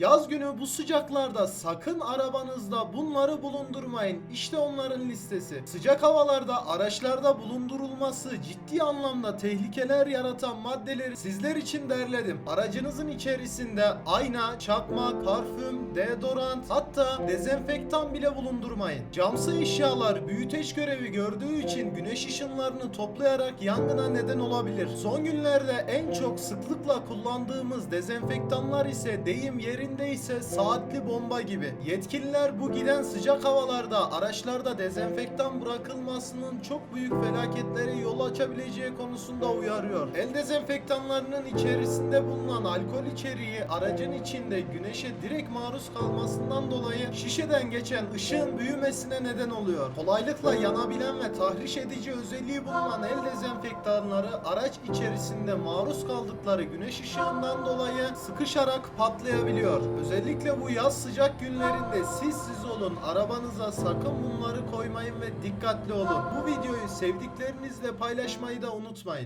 Yaz günü bu sıcaklarda sakın arabanızda bunları bulundurmayın. İşte onların listesi. Sıcak havalarda araçlarda bulundurulması ciddi anlamda tehlikeler yaratan maddeleri sizler için derledim. Aracınızın içerisinde ayna, çakmak, parfüm, deodorant hatta dezenfektan bile bulundurmayın. Camsı eşyalar büyüteç görevi gördüğü için güneş ışınlarını toplayarak yangına neden olabilir. Son günlerde en çok sıklıkla kullandığımız dezenfektanlar ise deyim yerindeyse saatli bomba gibi. Yetkililer bu giden sıcak havalarda araçlarda dezenfektan bırakılmasının çok büyük felaketlere yol açabileceği konusunda uyarıyor. El dezenfektanlarının içerisinde bulunan alkol içeriği aracın içinde güneşe direkt maruz kalmasından dolayı şişeden geçen ışığın büyümesine neden oluyor. Kolaylıkla yanabilen ve tahriş edici özelliği bulunan el dezenfektanları araç içerisinde maruz kaldıkları güneş ışığından dolayı sıkışarak patlayabiliyor. Özellikle bu yaz sıcak günlerinde siz siz olun. Arabanıza sakın bunları koymayın ve dikkatli olun. Bu videoyu sevdiklerinizle paylaşmayı da unutmayın.